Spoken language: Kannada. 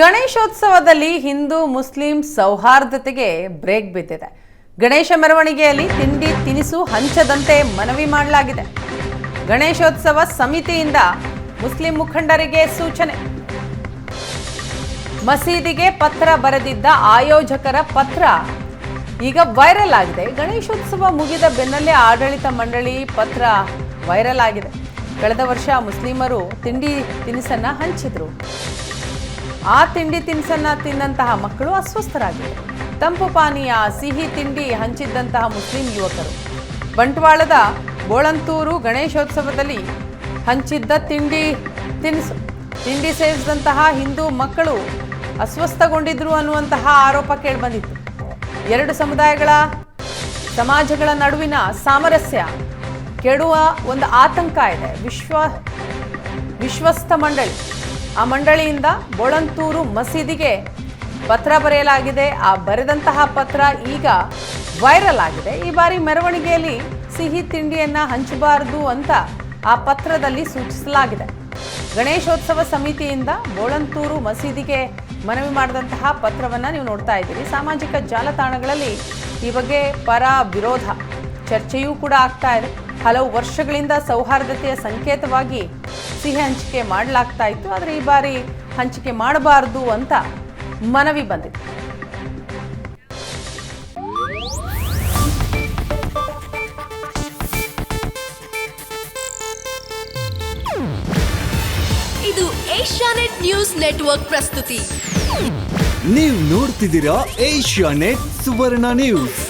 ಗಣೇಶೋತ್ಸವದಲ್ಲಿ ಹಿಂದೂ, ಮುಸ್ಲಿಂ ಸೌಹಾರ್ದತೆಗೆ ಬ್ರೇಕ್ ಬಿದ್ದಿದೆ. ಗಣೇಶ ಮೆರವಣಿಗೆಯಲ್ಲಿ ತಿಂಡಿ ತಿನಿಸು ಹಂಚದಂತೆ ಮನವಿ ಮಾಡಲಾಗಿದೆ. ಗಣೇಶೋತ್ಸವ ಸಮಿತಿಯಿಂದ ಮುಸ್ಲಿಂ ಮುಖಂಡರಿಗೆ ಸೂಚನೆ. ಮಸೀದಿಗೆ ಪತ್ರ ಬರೆದಿದ್ದ ಆಯೋಜಕರ ಪತ್ರ ಈಗ ವೈರಲ್ ಆಗಿದೆ. ಗಣೇಶೋತ್ಸವ ಮುಗಿದ ಬೆನ್ನಲ್ಲೇ ಆಡಳಿತ ಮಂಡಳಿ ಪತ್ರ ವೈರಲ್ ಆಗಿದೆ. ಕಳೆದ ವರ್ಷ ಮುಸ್ಲಿಮರು ತಿಂಡಿ ತಿನಿಸನ್ನ ಹಂಚಿದ್ರು. ಆ ತಿಂಡಿ ತಿನಿಸನ್ನ ತಿಂದಂತಹ ಮಕ್ಕಳು ಅಸ್ವಸ್ಥರಾಗಿದ್ದರು ತಂಪು ಪಾನೀಯ, ಸಿಹಿ ತಿಂಡಿ ಹಂಚಿದ್ದಂತಹ ಮುಸ್ಲಿಂ ಯುವಕರು. ಬಂಟ್ವಾಳದ ಬೋಳಂತೂರು ಗಣೇಶೋತ್ಸವದಲ್ಲಿ ಹಂಚಿದ್ದ ತಿಂಡಿ ತಿನಿಸು, ತಿಂಡಿ ಸೇವಿಸಿದಂತಹ ಹಿಂದೂ ಮಕ್ಕಳು ಅಸ್ವಸ್ಥಗೊಂಡಿದ್ರು ಅನ್ನುವಂತಹ ಆರೋಪ ಕೇಳಿಬಂದಿತ್ತು. ಎರಡು ಸಮುದಾಯಗಳ ಸಮಾಜಗಳ ನಡುವಿನ ಸಾಮರಸ್ಯ ಕೆಡುವ ಒಂದು ಆತಂಕ ಇದೆ. ವಿಶ್ವ, ವಿಶ್ವಸ್ಥ ಮಂಡಳಿ ಆ ಮಂಡಳಿಯಿಂದ ಬೋಳಂತೂರು ಮಸೀದಿಗೆ ಪತ್ರ ಬರೆಯಲಾಗಿದೆ. ಆ ಬರೆದಂತಹ ಪತ್ರ ಈಗ ವೈರಲ್ ಆಗಿದೆ. ಈ ಬಾರಿ ಮೆರವಣಿಗೆಯಲ್ಲಿ ಸಿಹಿ ತಿಂಡಿಯನ್ನ ಹಂಚಬಾರದು ಅಂತ ಆ ಪತ್ರದಲ್ಲಿ ಸೂಚಿಸಲಾಗಿದೆ. ಗಣೇಶೋತ್ಸವ ಸಮಿತಿಯಿಂದ ಬೋಳಂತೂರು ಮಸೀದಿಗೆ ಮನವಿ ಮಾಡಿದಂತಹ ಪತ್ರವನ್ನು ನೀವು ನೋಡ್ತಾ ಇದ್ದೀರಿ. ಸಾಮಾಜಿಕ ಜಾಲತಾಣಗಳಲ್ಲಿ ಈ ಬಗ್ಗೆ ಪರ ವಿರೋಧ ಚರ್ಚೆಯೂ ಕೂಡ ಆಗ್ತಾ ಇದೆ. ಹಲವು ವರ್ಷಗಳಿಂದ ಸೌಹಾರ್ದತೆಯ ಸಂಕೇತವಾಗಿ ಸಿಹಿ ಹಂಚಿಕೆ ಮಾಡಲಾಗ್ತಾ ಇತ್ತು. ಆದರೆ ಈ ಬಾರಿ ಹಂಚಿಕೆ ಮಾಡಬಾರದು ಅಂತ ಮನವಿ ಬಂದಿತ್ತು ಇದು ಏಷ್ಯಾನೆಟ್ ನ್ಯೂಸ್ ನೆಟ್ವರ್ಕ್ ಪ್ರಸ್ತುತಿ. ನೀವು ನೋಡ್ತಿದ್ದೀರಾ ಏಷ್ಯಾ ನೆಟ್ ಸುವರ್ಣ ನ್ಯೂಸ್.